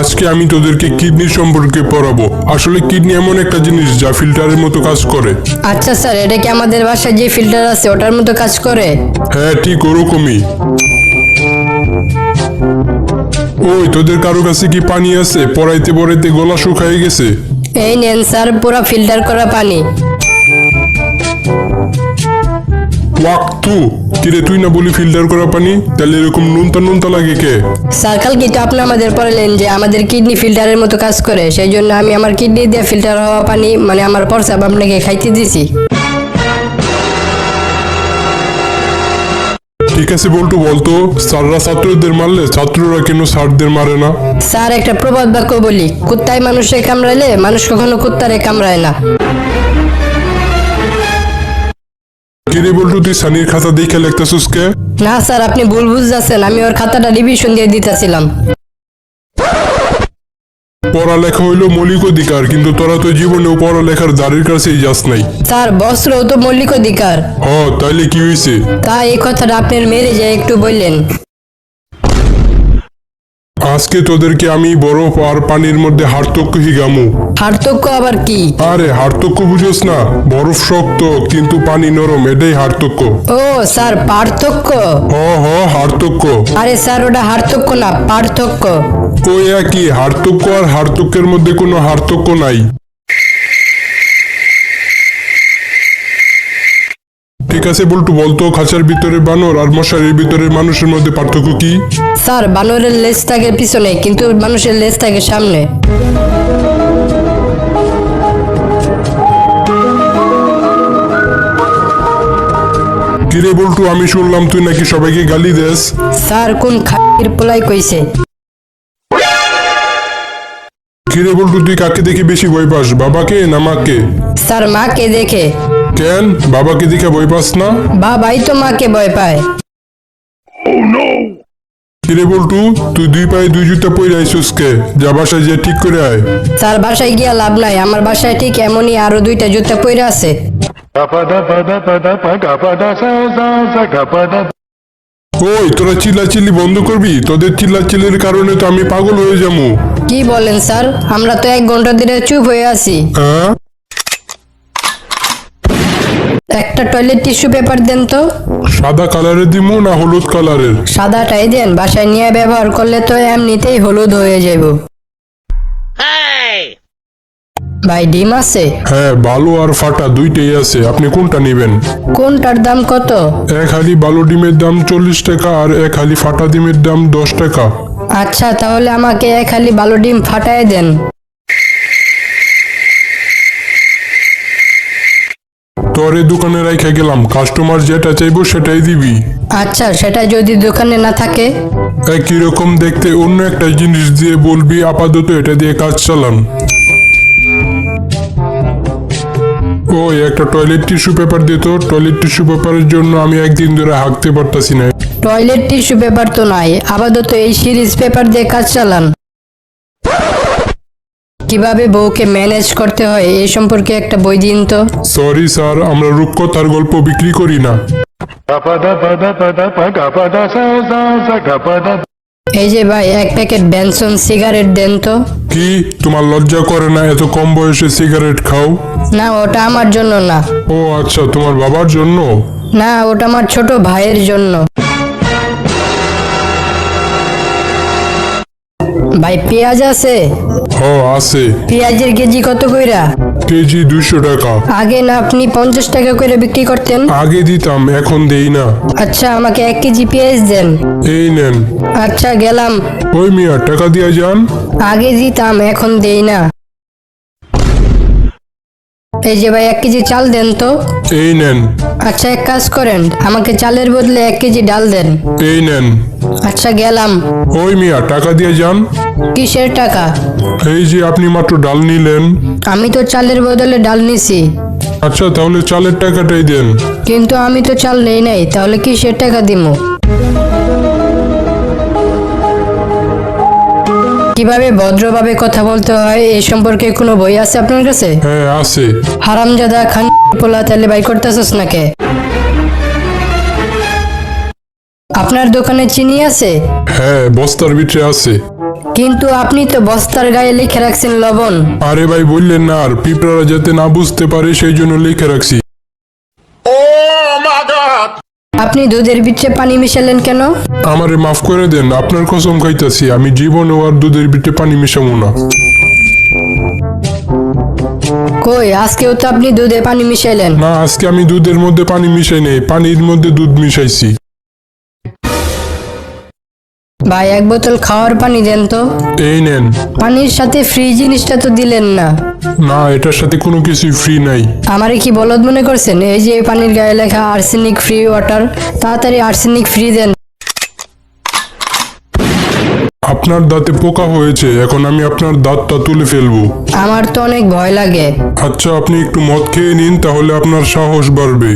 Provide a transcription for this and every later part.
আজকে আমি তোদেরকে কিডনি সম্পর্কে পড়াবো। আসলে কিডনি এমন একটা জিনিস যা ফিল্টারের মতো কাজ করে। আচ্ছা স্যার এটা কি আমাদের বাসায় যে ফিল্টার আছে ওটার মতো কাজ করে? হ্যাঁ ঠিক ওরকমই। ওই তোদের কারও কাছে কি পানি আছে? পড়াইতে পড়াইতে গলা শুকায় গেছে। এই নেন স্যার পুরো ফিল্টার করা পানি। ওয়াক তু কিরে তুই না বলি ফিল্টার করা পানি? তাহলে এরকম নুনতা নুনতা লাগে কে? স্যার কালকে তো আপনি আমাদের পড়ালেন যে আমাদের কিডনি ফিল্টারের মতো কাজ করে সেই জন্য আমি আমার কিডনি দিয়ে ফিল্টার হওয়া পানি মানে আমার প্রস্রাব আপনাকে খাইতে দিছি। ঠিক আছে বলটু বলতো। স্যাররা ছাত্রদের মারলে ছাত্ররা কেন স্যারদের মারে না? স্যার একটা প্রবাদ বাক্য বলি কুত্তায় মানুষে কামড়াইলে মানুষ কখনো কুত্তারে কামড়ায় না। কিরে বলটু তুই সানির খাতা দেখে লিখতেছিস কে? না স্যার আপনি ভুল বুঝতেছেন। আমি ওর খাতাটা রিভিশন দিয়ে দিতেছিলাম। পড়ালেখা হইল মৌলিক অধিকার কিন্তু তোরা তো জীবনেও পড়ালেখার দাঁড়ির কাছেই যাস নাই। স্যার বস্ত্র তো মৌলিক অধিকার। হ তাইলে কি হয়েছে তা এই কথাটা আপনার মেরে যায় একটু বললেন। আজকে তোদেরকে আমি বরফ আর পানির মধ্যে হার্তক্য হিগামু। হার্তক্য আবার কি? আরে হার্তক্য বুঝোস না বরফ শক্ত কিন্তু পানি নরম এটাই হার্তক্য। ও স্যার পার্থক্য? হ হ হার্তক্য। আরে স্যার ওটা হার্থক্য না পার্থক্য। ওই একই হার্তক্য আর হার্তক্যের মধ্যে কোনো হার্তক্য নাই। ঠিক আছে বলটু বলতো খাঁচার ভিতরে বানর আর মশারির ভিতরে মানুষের মধ্যে পার্থক্য কি? স্যার বানরের লেজ থাকে পিছনে কিন্তু মানুষের লেজ থাকে সামনে। কিরে বলটু আমি শুনলাম তুই নাকি সবাইকে গালি দেস। স্যার কোন খাইর পোলাই কইছে? কিরে বলটু তুই কাকে দেখে বেশি ভয় পাস বাবাকে না মাকে? স্যার মাকে দেখে। কেন? বাবাকে দেখে ভয় পাস না? বাবাই তো মাকে ভয় পায়। কিরে বলটু তুই দুই পায়ে দুই জুতা পরে আইসুস কে? যা বাসায় যে ঠিক করে আয়। স্যার বাসায় গিয়া লাভ নাই। আমার বাসায় ঠিক এমনই আরও দুইটা জুতা পইরা আছে। ওই তোরা চিল্লাচিল্লি বন্ধ করবি? তোদের চিল্লাচিল্লির কারণে তো আমি পাগল হয়ে যাব। কি বলেন স্যার? আমরা তো এক ঘণ্টা ধরে চুপ হয়ে আছি। হ্যাঁ? একটা টয়লেট টিস্যু পেপার দেন তো। সাদা কালারের দিমু না হলুদ কালারের সাদাটাই দেন বাসায় নিয়ে ব্যবহার করলে তো এমনিতেই হলুদ হয়ে যাব ভাই ডিম আছে? হ্যাঁ বালু আর ফাটা দুইটাই আছে আপনি কোনটা নেবেন? কোনটার দাম কত? এক হালি বালু ডিমের দাম চল্লিশ টাকা আর এক হালি ফাটা ডিমের দাম দশ টাকা। আচ্ছা তাহলে আমাকে এক খালি বালু ডিম ফাটায় দেন। তোর দোকানে রাইখা গেলাম কাস্টমার যেটা চাইব সেটাই দিবি। আচ্ছা সেটা যদি দোকানে না থাকে? একই রকম দেখতে অন্য একটা জিনিস দিয়ে বলবি আপাতত এটা দিয়ে কাজ চালান। ওই একটা টয়লেট টিস্যু পেপার দিত টয়লেট টিস্যু পেপারের জন্য আমি একদিন ধরে হাঁকতে পারতাছি না। টয়লেট টিস্যু পেপার তো নাই আপাতত এই সিরিজ পেপার দিয়ে কাজ চালান। কীভাবে বউকে ম্যানেজ করতে হয় এই সম্পর্কে একটা বই দিন তো। সরি স্যার আমরা রূপকথার গল্প বিক্রি করি না। এই যে ভাই এক প্যাকেট ব্যানসন সিগারেট দেন তো। কি? তোমার লজ্জা করে না এত কম বয়সে সিগারেট খাও? না ওটা আমার জন্য না। ও আচ্ছা তোমার বাবার জন্য? না ওটা আমার ছোট ভাইয়ের জন্য। ভাই পেঁয়াজ আছে? হ্যাঁ আছে। পেঁয়াজের কেজি কত কইরা? কেজি দুশো টাকা। আগে না আপনি পঞ্চাশ টাকা করে বিক্রি করতেন? আগে দিতাম এখন দেই না। আচ্ছা আমাকে এক কেজি পেঁয়াজ দেন। এই নেন। আচ্ছা গেলাম। ওই মিয়া টাকা দিয়া যান। আগে দিতাম এখন দেই না। এই যে ভাই এক কেজি চাল দেন তো। এই নেন। আচ্ছা এক কাজ করেন আমাকে চালের বদলে এক কেজি ডাল দেন। এই নেন। আচ্ছা গেলাম। ওই মিয়া টাকা দিয়ে যান। কিসের টাকা? এই যে আপনি মাত্র ডাল নিলেন। আমি তো চালের বদলে ডাল নিছি। আচ্ছা তাহলে চালের টাকাটাই দেন। কিন্তু আমি তো চাল নেই নাই তাহলে কিসের টাকা দিমু? কীভাবে ভদ্রভাবে কথা বলতে হয় এই সম্পর্কে কোনো বই আছে আপনার কাছে? হ্যাঁ আছে। হারামজাদা খান পোলা তাহলে বাই করতেছস নাকে? আপনার দোকানে চিনি আছে? হ্যাঁ বস্তার ভিতরে আছে। কিন্তু আপনি তো বস্তার গায়ে লিখে রাখছেন লবণ। আরে ভাই বললেন না আর পিঁপড়ারা যাতে না বুঝতে পারে সেই জন্য লিখে রাখছি। আপনি দুধের ভিতরে পানি মিশালেন কেন? আমারে মাফ করে দেন আপনার কসম খাইতাছি আমি জীবনে আর দুধের বিটে পানি মিশাবো না। কই আজকেও তো আপনি দুধে পানি মিশাইলেন? না আজকে আমি দুধের মধ্যে পানি মিশাই নেই পানির মধ্যে দুধ মিশাইছি। ভাই এক বোতল খাওয়ার পানি দেন তো। এই নেন। পানির সাথে ফ্রি জিনিসটা তো দিলেন না। না এটার সাথে কোনো কিছুই ফ্রি নাই। আমারে কি বলদ মনে করছেন? এই যে এই পানির গায়ে লেখা আর্সেনিক ফ্রি ওয়াটার তাড়াতাড়ি আর্সেনিক ফ্রি দেন। আপনার দাঁতে পোকা হয়েছে এখন আমি আপনার দাঁতটা তুলে ফেলব। আমার তো অনেক ভয় লাগে। আচ্ছা আপনি একটু মদ খেয়ে নিন তাহলে আপনার সাহস বাড়বে।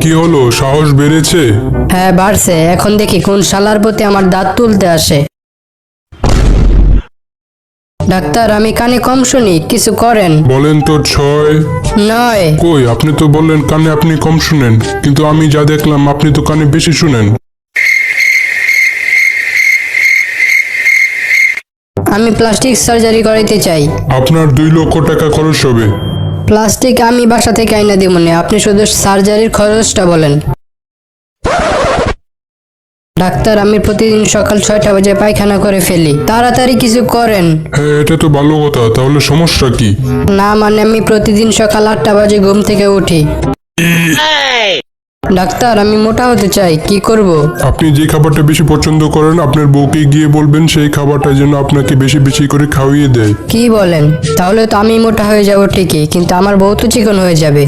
কি হলো? সাহস বেড়েছে? হ্যাঁ বাড়ছে। এখন দেখি কোন শালার প্রতি আমার দাঁত তুলতে আসে। ডাক্তার আমি কানে কম শুনি কিছু করেন। বলেন তো ছয়। নয়। কই আপনি তো বললেন কানে আপনি কম শুনেন কিন্তু আমি যা দেখলাম আপনি তো কানে বেশি শুনেন। আমি প্লাস্টিক সার্জারি করাইতে চাই। আপনার দুই লক্ষ টাকা খরচ হবে। প্লাস্টিক আমি বাসা থেকে আইনা দিব না আপনি শুধু সার্জারির খরচটা বলেন। ডাক্তার আমি প্রতিদিন সকাল ছয়টা বাজে পায়খানা করে ফেলি। তাড়াতাড়ি কিছু করেন। হ্যাঁ এটা তো ভালো কথা তাহলে সমস্যা কি? না মানে আমি প্রতিদিন সকাল আটটা বাজে ঘুম থেকে উঠি। ডাক্তার আমি মোটা হতে চাই কি করব? আপনি যে খাবারটা বেশি পছন্দ করেন আপনার বউকে গিয়ে বলবেন সেই খাবারটা যেন আপনাকে বেশি বেশি করে খাওয়িয়ে দেয়। কি বলেন? তাহলে তো আমি মোটা হয়ে যাব ঠিকই কিন্তু আমার বউ তো চিকন হয়ে যাবে।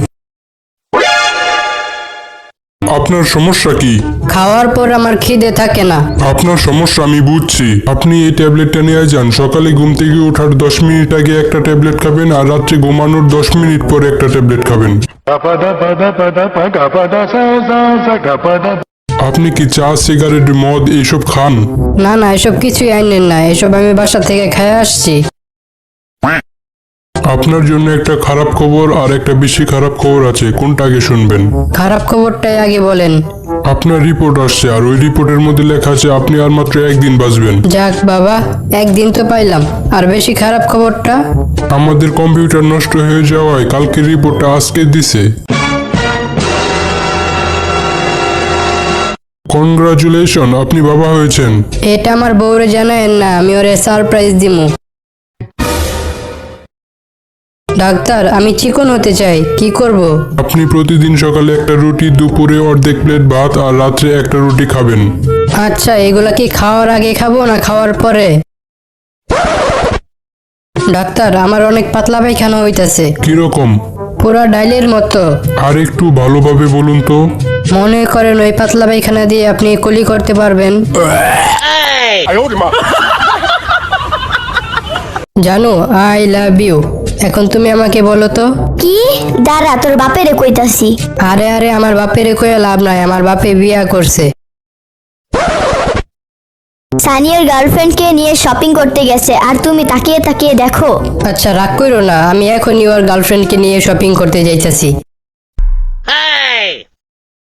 আপনার সমস্যা কি? খাওয়ার পর আমার খিদে থাকে না। আপনার সমস্যা আমি বুঝছি। আপনি এই ট্যাবলেটটা নিয়ে যান। সকালে ঘুম থেকে ওঠার দশ মিনিট আগে একটা ট্যাবলেট খাবেন আর রাত্রে ঘুমানোর দশ মিনিট পরে একটা ট্যাবলেট খাবেন। আপনি কি চা সিগারেট মদ এইসব খান? না না এসব কিছুই আইনেন না। এসব আমি বাসা থেকে খেয়ে আসছি। আপনার জন্য একটা খারাপ খবর আর একটা বেশি খারাপ খবর আছে কোনটা আগে শুনবেন? খারাপ খবরটাই আগে বলেন। আপনার রিপোর্ট আসছে আর ওই রিপোর্টের মধ্যে লেখা আছে আপনি আর মাত্র একদিন বাঁচবেন। যাক বাবা একদিন তো পাইলাম। আর বেশি খারাপ খবরটা? আমাদের কম্পিউটার নষ্ট হয়ে যাওয়ায় কালকের রিপোর্টটা আজকে দিছে। কনগ্রাচুলেশন আপনি বাবা হয়েছেন। এটা আমার বউরে জানায়েন না আমি ওরে সারপ্রাইজ দিমু। ডাক্তার আমি চিকন হতে চাই। কি করব? আপনি প্রতিদিন সকালে একটা রুটি দুপুরে অর্ধেক প্লেট ভাত আর রাত্রে একটা রুটি খাবেন। আচ্ছা এগুলা কি খাওয়ার আগে খাব না খাওয়ার পরে? ডাক্তার আমার অনেক পাতলা পায়খানা হইতাছে। কীরকম পুরা ডাইলের মতো। আর একটু ভালোভাবে বলুন তো। মনে করেন ওই পাতলা পায়খানা দিয়ে আপনি কলি করতে পারবেন। জানো আই লাভ ইউ। এখন তুমি আমাকে বলো তো? কি? দাঁড়া তোর বাপেরে কইতাছি। আরে আরে আমার বাপের কয়ে লাভ নাই আমার বাপে বিয়া করছে। সানিয়ার গার্লফ্রেন্ডকে নিয়ে শপিং করতে গেছে আর তুমি তাকিয়ে তাকিয়ে দেখো। আচ্ছা রাগ করো না আমি এখনই ওর গার্লফ্রেন্ডকে নিয়ে শপিং করতে যাইতেছি।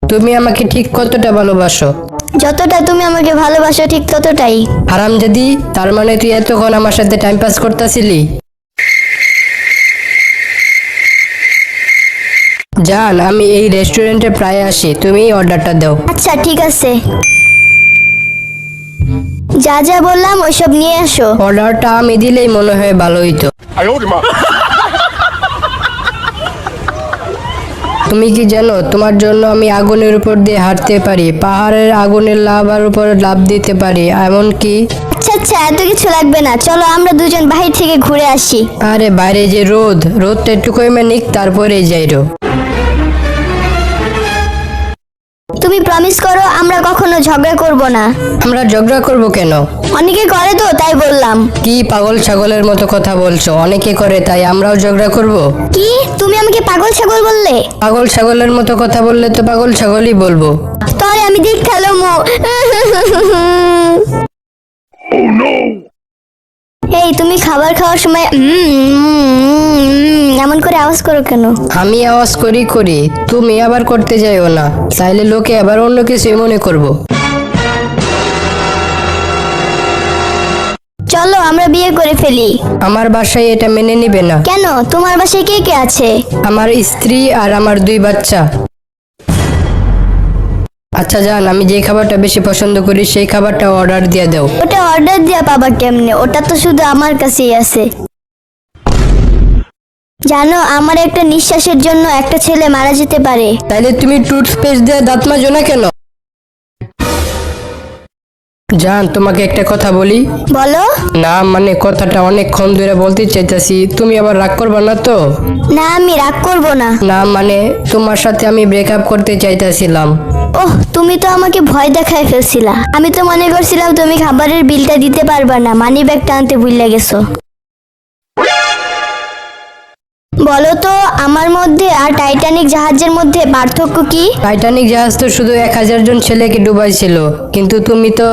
তুমি আমাকে ঠিক কতটা ভালোবাসো? যতটা তুমি আমাকে ভালোবাসো ঠিক ততটাই। হারাম যদি তার মানে তুই এতক্ষণ আমার সাথে টাইম পাস করতেছিলি? জান আমি এই রেস্টুরেন্টে প্রায় আসি। তুমি অর্ডারটা দাও। আচ্ছা ঠিক আছে। যা যা বললাম ওইসব নিয়ে আসো। অর্ডারটা আমি দিলেই মনে হয় ভালো হইতো। তুমি কি জানো তোমার জন্য আমি আগুনের উপর দিয়ে হাঁটতে পারি পাহাড়ের আগুনের লাভার উপর লাভ দিতে পারি এমনকি আচ্ছা আচ্ছা এত কিছু লাগবে না। চলো আমরা দুজন বাহির থেকে ঘুরে আসি। আরে বাইরে যে রোদ রোদটা একটু কমে নিক তারপরে যাই যাইরো। তুমি প্রমিস করো আমরা কখনো ঝগড়া করব না। আমরা ঝগড়া করব কেন? অনেকে করে তো তাই বললাম। কি পাগল ছাগলের মতো কথা বলছো? অনেকে করে তাই আমরাও ঝগড়া করব? কি? তুমি আমাকে পাগল ছাগল বললে? পাগল ছাগলের মতো কথা বললে তো পাগল ছাগলই বলব। তাহলে আমি দেখ খেলো মো এই তুমি খাবার খাওয়ার সময় এমন করে আওয়াজ করো কেন? আমি আওয়াজ করি করি তুমি আবার করতে যাইও না। তাইলে লোকে আবার অন্য কিছু মনে করব। চলো আমরা বিয়ে করে ফেলি। আমার বাসায় এটা মেনে নিবে না। কেন? তোমার বাসায় কে কে আছে? আমার স্ত্রী আর আমার দুই বাচ্চা। আচ্ছা জান আমি যে খাবারটা বেশি পছন্দ করি সেই খাবারটা অর্ডার দিয়ে দাও। ওটা অর্ডার দিয়া পাবা কেমনে? ওটা তো শুধু আমার কাছেই আছে। জানো আমার একটা নিঃশ্বাসের জন্য একটা ছেলে মারা যেতে পারে। তাইলে তুমি টুথপেস্ট দিয়ে দাঁত মাজো না কেন? জান তোমাকে একটা কথা বলি। বলো। না মানে কথাটা অনেকক্ষণ ধরে বলতে চাইতেছি। তুমি আবার রাগ করবে না তো? না আমি রাগ করব না। না মানে তোমার সাথে আমি ব্রেকআপ করতে চাইতেছিলাম। ওহ, তুমি তো আমাকে ভয় দেখায় ফেলছিলা। আমি তো মনে করছিলাম তুমি খাবারের বিলটা দিতে পারবা না, মানি ব্যাগটা আনতে ভুলে গেছো। বলো তো, আমার মধ্যে আর টাইটানিক জাহাজের মধ্যে পার্থক্য কি? টাইটানিক জাহাজ তো শুধু এক হাজার জন ছেলেকে ডুবাইছিল, কিন্তু তুমি তো